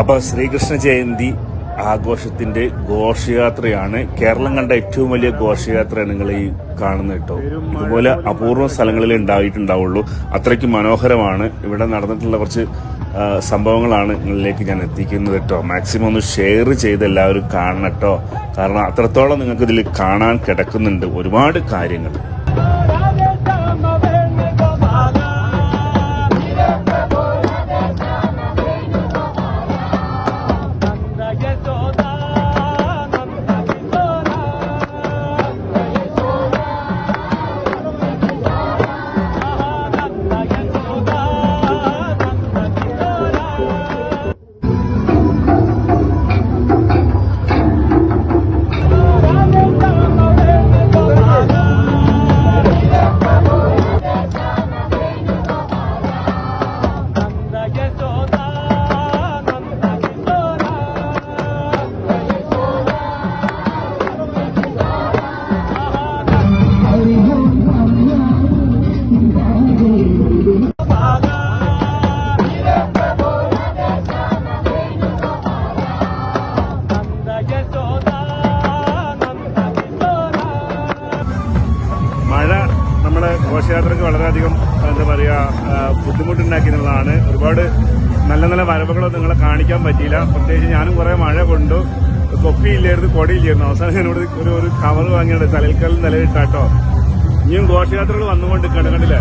അപ്പൊ ശ്രീകൃഷ്ണ ജയന്തി ആഘോഷത്തിന്റെ ഘോഷയാത്രയാണ്. കേരളം കണ്ട ഏറ്റവും വലിയ ഘോഷയാത്രയാണ് നിങ്ങൾ ഈ കാണുന്നത് കേട്ടോ. ഇതുപോലെ അപൂർവ സ്ഥലങ്ങളിൽ ഉണ്ടായിട്ടുണ്ടാവുള്ളൂ. അത്രയ്ക്ക് മനോഹരമാണ്. ഇവിടെ നടന്നിട്ടുള്ള കുറച്ച് സംഭവങ്ങളാണ് നിങ്ങളിലേക്ക് ഞാൻ എത്തിക്കുന്നത് കേട്ടോ. മാക്സിമം ഒന്ന് ഷെയർ ചെയ്ത് എല്ലാവരും കാണണം കേട്ടോ. കാരണം അത്രത്തോളം നിങ്ങൾക്ക് ഇതിൽ കാണാൻ കിടക്കുന്നുണ്ട് ഒരുപാട് കാര്യങ്ങൾ. ഘോഷയാത്രയ്ക്ക് വളരെയധികം എന്താ പറയുക ബുദ്ധിമുട്ടുണ്ടാക്കി എന്നുള്ളതാണ്. ഒരുപാട് നല്ല നല്ല വരവുകളൊന്നും നിങ്ങളെ കാണിക്കാൻ പറ്റിയില്ല. പ്രത്യേകിച്ച് ഞാനും കുറേ മഴ കൊണ്ടു. കൊപ്പിയില്ലായിരുന്നു കൊടിയില്ലായിരുന്നു. അവസാനം ഞാനിവിടെ ഒരു ഒരു കവർ വാങ്ങിയത് തലൽക്കല്ലും നിലയിട്ടാട്ടോ ഇനിയും ഘോഷയാത്രകൾ വന്നുകൊണ്ട് കണ്ടില്ലേ?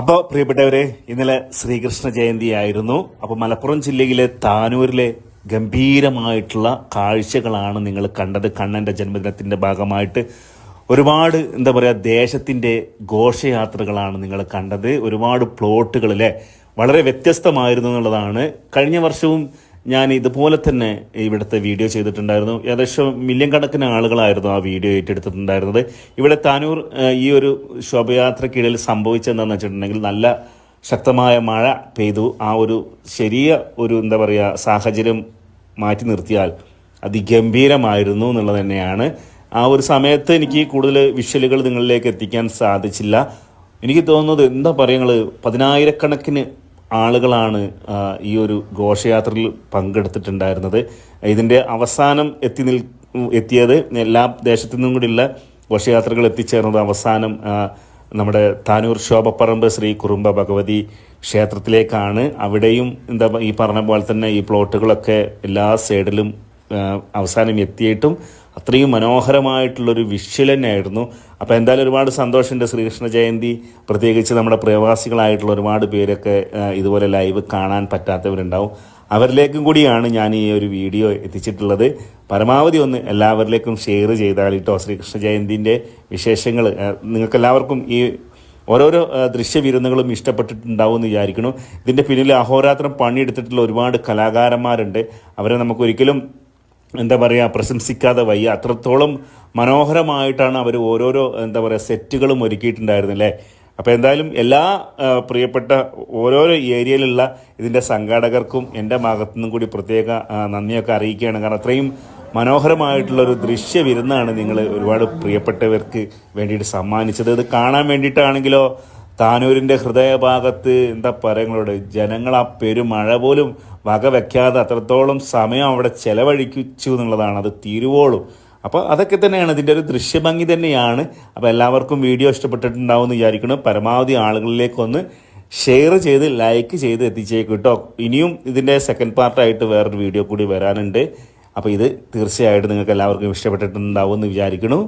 അപ്പോൾ പ്രിയപ്പെട്ടവരെ ഇന്നലെ ശ്രീകൃഷ്ണ ജയന്തി ആയിരുന്നു അപ്പോൾ മലപ്പുറം ജില്ലയിലെ താനൂരിലെ ഗംഭീരമായിട്ടുള്ള കാഴ്ചകളാണ് നിങ്ങൾ കണ്ടത്. കണ്ണന്റെ ജന്മദിനത്തിന്റെ ഭാഗമായിട്ട് ഒരുപാട് എന്താ പറയുക ദേശത്തിന്റെ ഘോഷയാത്രകളാണ് നിങ്ങൾ കണ്ടത്. ഒരുപാട് പ്ലോട്ടുകളിലെ വളരെ വ്യത്യസ്തമായിരുന്നു എന്നുള്ളതാണ്. കഴിഞ്ഞ വർഷവും ഞാൻ ഇതുപോലെ തന്നെ ഇവിടുത്തെ വീഡിയോ ചെയ്തിട്ടുണ്ടായിരുന്നു. ഏകദേശം മില്യൺ കണക്കിന് ആളുകളായിരുന്നു ആ വീഡിയോ ഏറ്റെടുത്തിട്ടുണ്ടായിരുന്നത്. ഇവിടെ താനൂർ ഈ ഒരു ശോഭയാത്രക്കിടയിൽ സംഭവിച്ചതെന്താണെന്ന് വെച്ചിട്ടുണ്ടെങ്കിൽ നല്ല ശക്തമായ മഴ പെയ്തു. ആ ഒരു ശരിയ ഒരു എന്താ പറയുക സാഹചര്യം മാറ്റി നിർത്തിയാൽ അതിഗംഭീരമായിരുന്നു എന്നുള്ളത് തന്നെയാണ്. ആ ഒരു സമയത്ത് എനിക്ക് കൂടുതൽ വിഷ്വലുകൾ നിങ്ങളിലേക്ക് എത്തിക്കാൻ സാധിച്ചില്ല. എനിക്ക് തോന്നുന്നത് എന്താ പറയുക പതിനായിരക്കണക്കിന് ആളുകളാണ് ഈ ഒരു ഘോഷയാത്രയിൽ പങ്കെടുത്തിട്ടുണ്ടായിരുന്നത്. ഇതിന്റെ അവസാനം എത്തി നിൽ എത്തിയത് എല്ലാ ദേശത്തു നിന്നും കൂടിയുള്ള ഘോഷയാത്രകൾ എത്തിച്ചേർന്നത് അവസാനം നമ്മുടെ താനൂർ ശോഭപ്പറമ്പ് ശ്രീ കുറുമ്പ ഭഗവതി ക്ഷേത്രത്തിലേക്കാണ്. അവിടെയും എന്താ ഈ പറഞ്ഞ പോലെ തന്നെ ഈ പ്ലോട്ടുകളൊക്കെ എല്ലാ സൈഡിലും അവസാനം എത്തിയിട്ടും അത്രയും മനോഹരമായിട്ടുള്ളൊരു വിഷ്വൽ തന്നെയായിരുന്നു അപ്പോൾ എന്തായാലും ഒരുപാട് സന്തോഷമുണ്ട് ശ്രീകൃഷ്ണ ജയന്തി. പ്രത്യേകിച്ച് നമ്മുടെ പ്രവാസികളായിട്ടുള്ള ഒരുപാട് പേരൊക്കെ ഇതുപോലെ ലൈവ് കാണാൻ പറ്റാത്തവരുണ്ടാവും. അവരിലേക്കും കൂടിയാണ് ഞാൻ ഈ ഒരു വീഡിയോ എത്തിച്ചിട്ടുള്ളത്. പരമാവധി ഒന്ന് എല്ലാവരിലേക്കും ഷെയർ ചെയ്താൽ കേട്ടോ ശ്രീകൃഷ്ണ ജയന്തിന്റെ വിശേഷങ്ങൾ. നിങ്ങൾക്കെല്ലാവർക്കും ഈ ഓരോരോ ദൃശ്യവിരുന്നുകളും ഇഷ്ടപ്പെട്ടിട്ടുണ്ടാവും എന്ന് വിചാരിക്കുന്നു. ഇതിന്റെ പിന്നിൽ അഹോരാത്രം പണിയെടുത്തിട്ടുള്ള ഒരുപാട് കലാകാരന്മാരുണ്ട്. അവരെ നമുക്കൊരിക്കലും എന്താ പറയുക പ്രശംസിക്കാതെ വയ്യ. അത്രത്തോളം മനോഹരമായിട്ടാണ് അവർ ഓരോരോ എന്താ പറയുക സെറ്റുകളും ഒരുക്കിയിട്ടുണ്ടായിരുന്നില്ലേ അപ്പോൾ എന്തായാലും എല്ലാ പ്രിയപ്പെട്ട ഓരോരോ ഏരിയയിലുള്ള ഇതിന്റെ സംഘാടകർക്കും എന്റെ ഭാഗത്തു നിന്നും കൂടി പ്രത്യേക നന്ദിയൊക്കെ അറിയിക്കുകയാണ്. കാരണം അത്രയും മനോഹരമായിട്ടുള്ള ഒരു ദൃശ്യ വിരുന്നാണ് നിങ്ങൾ ഒരുപാട് പ്രിയപ്പെട്ടവർക്ക് വേണ്ടിയിട്ട് സമ്മാനിച്ചത്. ഇത് കാണാൻ വേണ്ടിയിട്ടാണെങ്കിലോ താനൂരിന്റെ ഹൃദയഭാഗത്ത് എന്താ പറയുക ജനങ്ങൾ ആ പെരുമഴ പോലും വക വെക്കാതെ അത്രത്തോളം സമയം അവിടെ ചെലവഴിച്ചു എന്നുള്ളതാണ്. അത് തീരുവോളും. അപ്പോൾ അതൊക്കെ തന്നെയാണ്. ഇതിന്റെ ഒരു ദൃശ്യഭംഗി തന്നെയാണ്. അപ്പോൾ എല്ലാവർക്കും വീഡിയോ ഇഷ്ടപ്പെട്ടിട്ടുണ്ടാവും എന്ന് വിചാരിക്കണം പരമാവധി ആളുകളിലേക്കൊന്ന് ഷെയർ ചെയ്ത് ലൈക്ക് ചെയ്ത് എത്തിച്ചേക്കും കേട്ടോ ഇനിയും ഇതിന്റെ സെക്കൻഡ് പാർട്ടായിട്ട് വേറൊരു വീഡിയോ കൂടി വരാനുണ്ട്. അപ്പോൾ ഇത് തീർച്ചയായിട്ടും നിങ്ങൾക്ക് എല്ലാവർക്കും ഇഷ്ടപ്പെട്ടിട്ടുണ്ടാവും എന്ന് വിചാരിക്കുന്നു.